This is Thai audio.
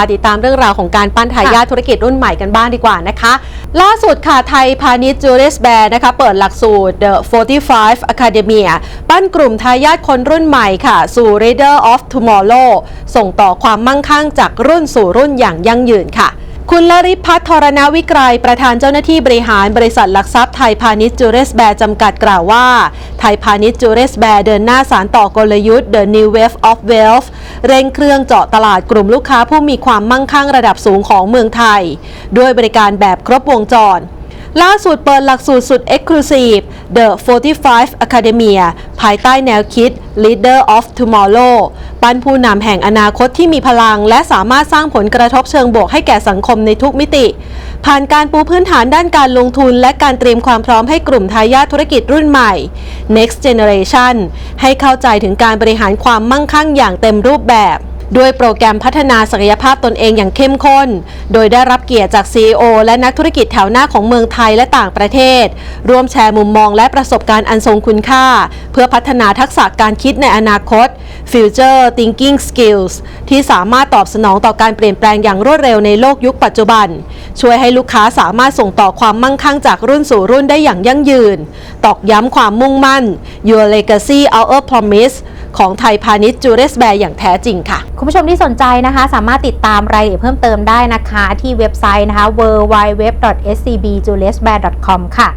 มาติดตามเรื่องราวของการปั้นทายาทธุรกิจรุ่นใหม่กันบ้างดีกว่านะคะ ล่าสุดค่ะไทยพาณิชย์จูเรสแบร์นะคะเปิดหลักสูตร The 45 Academia ปั้นกลุ่มทายาทคนรุ่นใหม่ค่ะ สู่ Leader of Tomorrow ส่งต่อความมั่งคั่งจากรุ่นสู่รุ่นอย่างยั่งยืนค่ะ คุณลริพัฒน์ธรณวิกรยประธานเจ้าหน้าที่บริหารบริษัทหลักทรัพย์ไทยพาณิชย์จูเรสแบร์จำกัดกล่าวว่า ไทยพาณิชย์จูเรสแบร์เดินหน้าสารต่อกลยุทธ์ The New Wave of Wealth เร่งเครื่องเจาะตลาดกลุ่มลูกค้าผู้มีความมั่งคั่งระดับสูงของเมืองไทย ด้วยบริการแบบครบวงจรล่าสุดเปิดหลักสูตรสุด Exclusive The 45 Academia ภายใต้แนวคิด Leader of Tomorrow ปั้นผู้นำแห่งอนาคตที่มีพลัง และสามารถสร้างผลกระทบเชิงบวกให้แก่สังคมในทุกมิติ ผ่านการปูพื้นฐานด้านการลงทุน และการเตรียมความพร้อมให้กลุ่มทายาทธุรกิจรุ่นใหม่ Next Generation ให้เข้าใจถึงการบริหารความมั่งคั่งอย่างเต็มรูปแบบ ด้วยโปรแกรมพัฒนาศักยภาพตนเองอย่างเข้มข้น โดยได้รับเกียรติจาก CEO และนักธุรกิจแถวหน้าของเมืองไทยและต่างประเทศ ร่วมแชร์มุมมองและประสบการณ์อันทรงคุณค่า เพื่อพัฒนาทักษะการคิดในอนาคต Future Thinking Skills ที่สามารถตอบสนองต่อการเปลี่ยนแปลงอย่างรวดเร็วในโลกยุคปัจจุบัน ช่วยให้ลูกค้าสามารถส่งต่อความมั่งคั่งจากรุ่นสู่รุ่นได้อย่างยั่งยืน ตอกย้ำความมุ่งมั่น Your Legacy Our Promise ของไทยพาณิชย์จูเรสแบร์อย่างแท้จริงค่ะ คุณผู้ชมที่สนใจนะคะ สามารถติดตามรายละเอียดเพิ่มเติมได้นะคะ ที่เว็บไซต์นะคะ w w w s c b j u l i u s b a r c o m ค่ะ